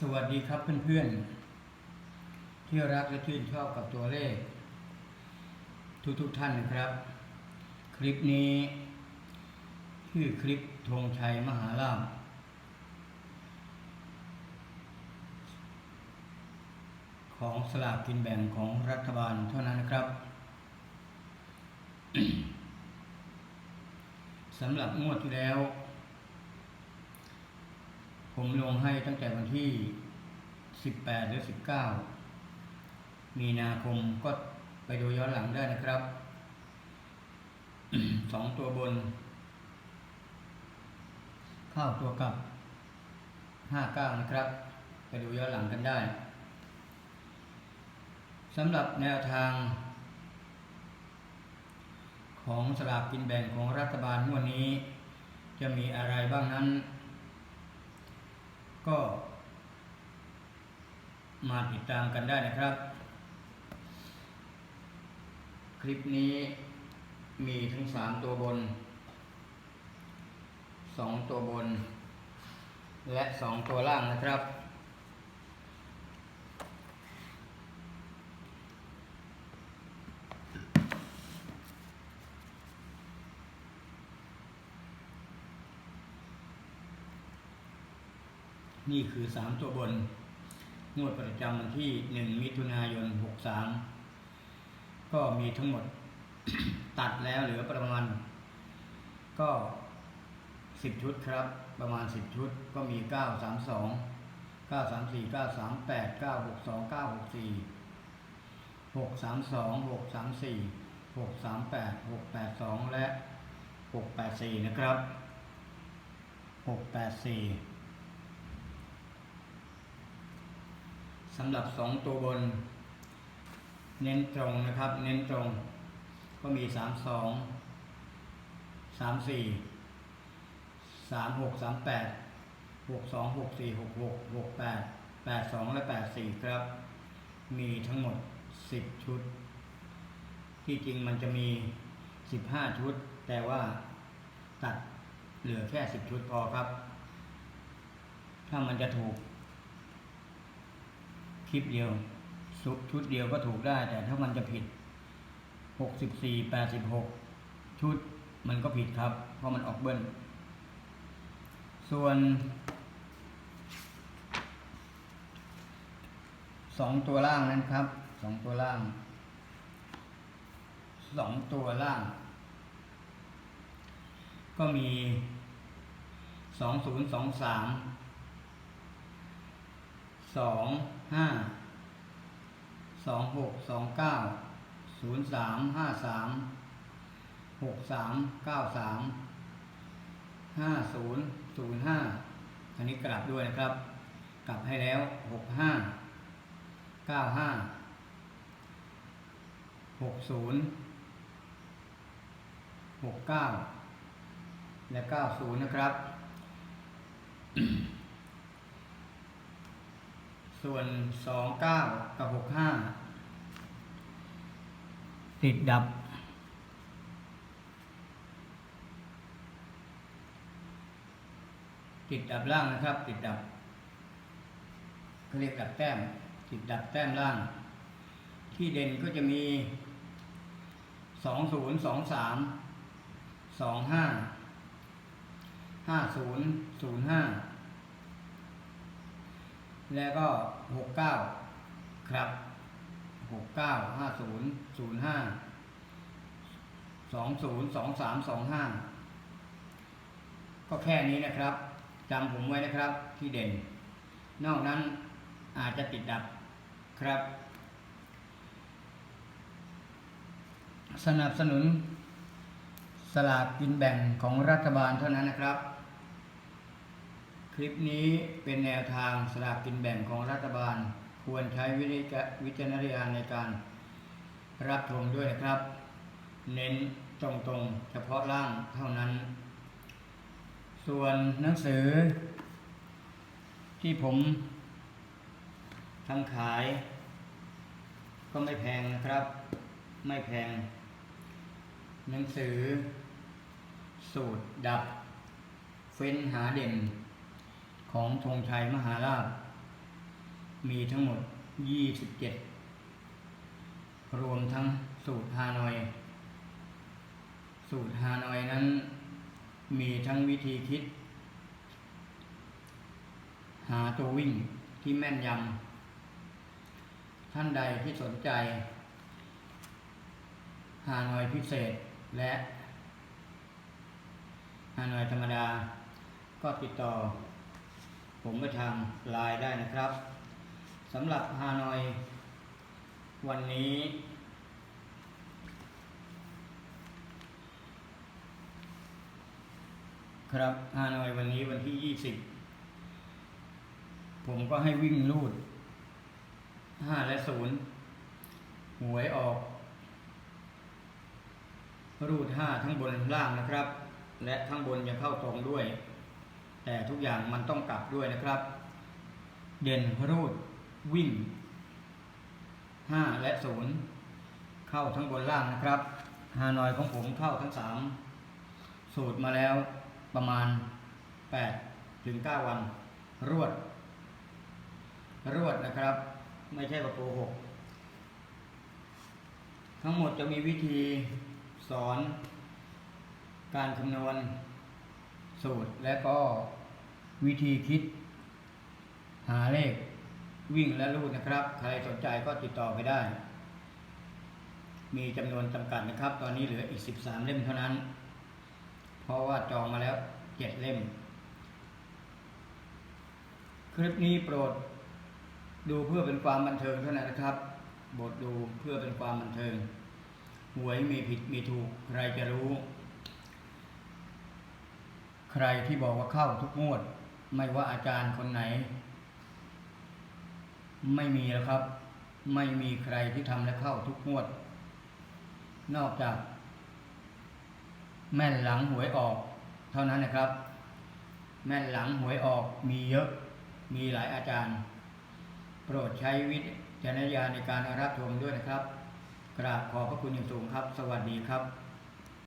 สวัสดีครับเพื่อนๆ ที่รักและชื่นชอบกับตัวเลข ทุกๆท่านนะครับ คลิปนี้ ชื่อคลิปธงชัยมหาลาภของสลากกินแบ่งของรัฐบาลเท่านั้นนะครับสำหรับงวดที่แล้ว ผมลงให้ตั้งแต่วันที่ 18 หรือ 19 มีนาคมก็ไปดูย้อนหลังได้นะครับ สองตัวบน ข้าวตัวกลับ59นะครับ ไปดูย้อนหลังกันได้สำหรับแนวทาง ของสลากกินแบ่งของรัฐบาลงวดนี้ จะมีอะไรบ้างนั้น ก็ มาติดตามกันได้นะครับ คลิปนี้มีทั้งสามตัวบนสองตัวบน และสองตัวล่างนะครับ นี่คือสามตัวบน งวดประจำวันที่หนึ่งมิถุนายนหกสามก็มีทั้งหมดตัดแล้วเหลือประมาณ ก็สิบชุดครับ ประมาณสิบชุดก็มีเก้าสามสองเก้าสามสี่เก้าสามแปดเก้าหกสองเก้าหกสี่หกสามสองหกสามสี่หกสามแปดหกแปดสองและหกแปดสี่นะครับหกแปดสี่ สำหรับสองตัวบน เน้นตรงนะครับ เน้นตรง ก็มีสามสองสามสี่สามหกสามแปดหกสองหกสี่หกหกหกแปดแปดสองและแปดสี่ครับ มีทั้งหมดสิบชุด ที่จริงมันจะมีสิบห้าชุด แต่ว่าตัดเหลือแค่สิบชุดพอครับ ถ้ามันจะถูก ลิปเดียวชุดชุดเดียวก็ถูกได้ แต่ถ้ามันจะผิดหกสิบสี่แปดสิบหกชุดมันก็ผิดครับ เพราะมันออกเบิ้ลส่วนสองตัวล่างนั้นครับสองตัวล่างสองตัวล่าง ก็มีสองศูนย์ สองห้าสองหกสองเก้าศูนย์สามห้าสามหกสามเก้าสามห้าศูนย์ศูนย์ห้าอันนี้กลับด้วยนะครับ กลับให้แล้วหกห้าเก้าห้าหกศูนย์หกเก้าและเก้าศูนย์นะครับ ส่วนสองเก้ากับหกห้าติดดับ ติดดับล่างนะครับ ติดดับเขาเรียกดับแต้ม ติดดับแต้มล่าง ที่เด่นก็จะมีสองศูนย์สองสามสองห้าห้าศูนย์ศูนย์ห้า แล้วก็หกเก้าครับหกเก้าห้าศูนย์ศูนย์ห้าสองศูนย์สองสามสองห้าก็แค่นี้นะครับจำผมไว้นะครับที่เด่น นอกนั้นอาจจะติดดับครับ สนับสนุนสลากกินแบ่งของรัฐบาลเท่านั้นนะครับ คลิปนี้เป็นแนวทางสลากกินแบ่งของรัฐบาล ควรใช้วิจารณญาณในการรับชมด้วยนะครับ เน้นตรงๆ เฉพาะล่างเท่านั้น ส่วนหนังสือ ที่ผมทำขาย ก็ไม่แพงนะครับ ไม่แพง หนังสือ สูตรดับ เฟ้นหาเด่น ของธงชัยมหาราช มีทั้งหมด 27 รวมทั้งสูตรฮานอย สูตรฮานอยนั้น มีทั้งวิธีคิด หาตัววิ่งที่แม่นยำ ท่านใดที่สนใจฮานอยพิเศษและฮานอยธรรมดา ก็ติดต่อ ผมไปทางไลน์ได้นะครับสำหรับฮานอย วันนี้ ครับฮานอยวันนี้วันที่ 20 ผมก็ให้วิ่งลูด 5 และ 0 หวยออก รูด 5 ทั้งบนล่างนะครับ และข้างบนยังเข้าตรงด้วย แต่ทุกอย่างมันต้องกลับด้วยนะครับ เด่นรูดวิ่ง 5 และ 0 เข้าทั้งบนล่างนะครับฮานอยของผมเข้าทั้ง 3 สูตรมาแล้วประมาณ 8 ถึง 9 วัน รวด รวดนะครับ ไม่ใช่ว่าโกหก ทั้งหมดจะมีวิธีสอนการคำนวณ สูตรและก็วิธีคิด หาเลขวิ่งและรูดนะครับ ใครสนใจก็ติดต่อไปได้ มีจำนวนจำกัดนะครับ ตอนนี้เหลืออีก 13 เล่มเท่านั้น เพราะว่าจองมาแล้ว 7 เล่ม คลิปนี้โปรดดูเพื่อเป็นความบันเทิงเท่านั้นนะครับ บทดูเพื่อเป็นความบันเทิง หวยมีผิดมีถูก ใครจะรู้ ใครที่บอกว่าเข้าทุกงวด ไม่ว่าอาจารย์คนไหน ไม่มีแล้วครับ ไม่มีใครที่ทำและเข้าทุกงวด นอกจาก แม่นหลังหวยออก เท่านั้นนะครับ แม่นหลังหวยออกมีเยอะมีหลายอาจารย์ โปรดใช้วิจารณญาณในการรับชมด้วยนะครับ กราบขอบพระคุณอย่างสูงครับ สวัสดีครับ